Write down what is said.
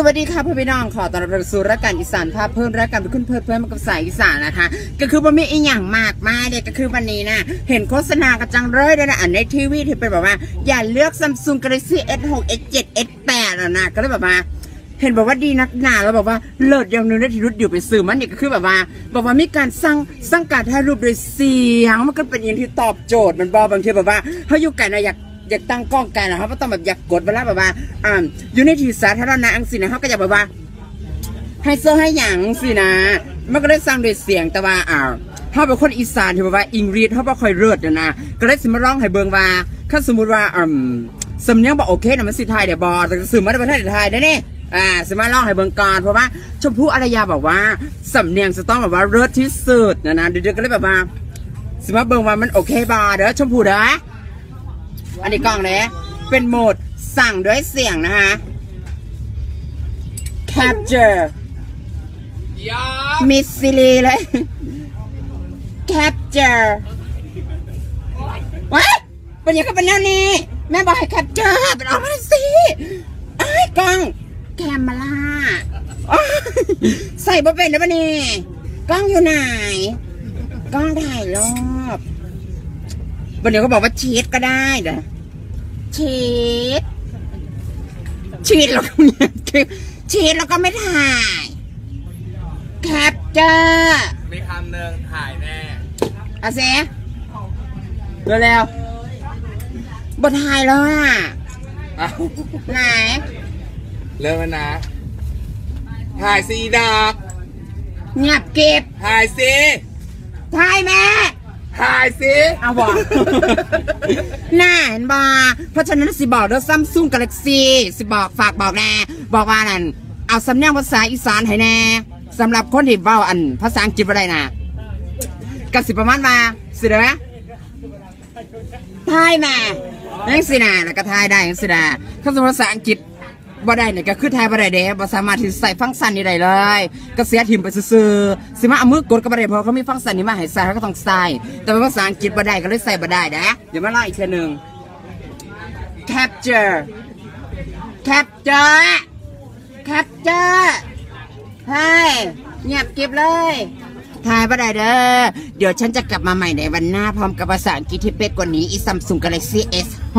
สวัสดีค่ะพ่อพี่น้องขอต้อนรับสู่รายการอีสานภาพเพิ่มรายการเป็นขึ้นเพิ่มเพิ่มมากับสายอีสานนะคะ ก็คือว่ามีอีหยังมากมายเด็กก็คือวันนี้นะเห็นโฆษณากระจังเลยด้วยนะอันในทีวีที่เป็นแบบว่า อย่าเลือก Samsung Galaxy S6 S7 S8 อะนะก็เลยแบบว่าเห็นบอกว่าดีนักหนาแล้วบอกว่าเลิศอย่างนึงได้ที่รุดอยู่ไปสื่อมันนี่ก็คือแบบว่า บอกว่ามีการสร้างสร้างการถ่ายรูปโดยเสียงมันก็เป็นอย่างที่ตอบโจทย์มันบอกบางทีแบบว่าเขาอยู่ไกันนะอยาก อยากตั้งกล้องไกันนะครับต้องแบบอยากกดเวลาแบบว่าอ่าอยู่ในที่สาธารณะอังสินะเขาก็อยากแบบว่าให้เสื้อให้หยังสินะ มันก็ได้สร้างโดยเสียงแต่ว่าอ่าเขาเป็นคนอีสานที่แบบว่าอิงรีดเขาบ่ค่อยเลิศนะนะ ก็เลยสิมาร้องให้เบิงว่าถ้าสมมติว่าอืมสำเนียงบอกโอเคนะมันสิไทยเดี๋ยวบอแต่สื่อมาได้ประเทศไทยได้เนี่ยอ่าสิมาร้องให้เบิงก่อนเพราะว่าชมพู่อารยาบอกว่าสำเนียงจะต้องแบบว่าเลิศที่สุดนะนะเดี๋ยวก็เลยแบบว่าสิมาเบิงว่ามันโอเคบอเด้อชมพู่เด้อ อันนี้กล้องเลยเป็นโหมดสั่งด้วยเสียงนะคะ capture มิสซิลีเลย capture ว้ายเป็นยังไงเป็นแนวนี้ แม่บอกให้ capture เป็นออกมาสิไอ้กล้อง แคมล่าใส่บ่เป็นนะปะนี่กล้องอยู่ไหน กล้องถ่ายรอบ วันนี้ก็บอกว่าชีตก็ได้เด้อชีตชีตแล้วก็เนี่ยชีตแล้วก็ไม่ถ่ายแคปเจอร์มีคำหนึ่งถ่ายแน่เอาเซเร็วเร็วๆบทถ่ายแล้วอะอ้าวไหนเริ่มแล้วนะถ่ายสีดอกเงียบเก็บถ่ายสิถ่ายแม่ ถ่ายสิเอาบอกน่าเห็นบอเพราะฉะนั้นสิบอกเด้อซัมซุงกาแล็กซี่สิบอกฝากบอกแน่บอกว่านั่นเอาสำเนียงภาษาอีสานให้แน่สำหรับคนที่เว้าอันภาษาอังกฤษบ่ได้น่ะกับสิประมาณว่าสิเด้อทายแม่ยังสินะแล้วก็ทายได้ยังสินะถ้าสมภาษาอังกฤษ บ่ได้เนี่ยก็คือทายบ่ได้เด้บ่สามารถที่ใส่ฟังก์ชันนี้ได้เลยก็เสียถิ่มไปซื่อๆสิมาเอามือกดก็บ่ได้เพราะเขามีฟังก์ชันนี้มาให้ใส่เขาก็ต้องใส่แต่เป็นภาษาอังกฤษบ่ได้ก็เลยใส่บ่ได้นะเดี๋ยวมาเล่าอีกทีหนึง capture capture capture เฮ้ยเงียบเกิบเลยทายบ่ได้เด้อ เดี๋ยวฉันจะกลับมาใหม่ในวันหน้าพร้อมกับภาษาอังกฤษที่เป๊ะกว่านี้อีซัมซุงกาแล็กซี่ S6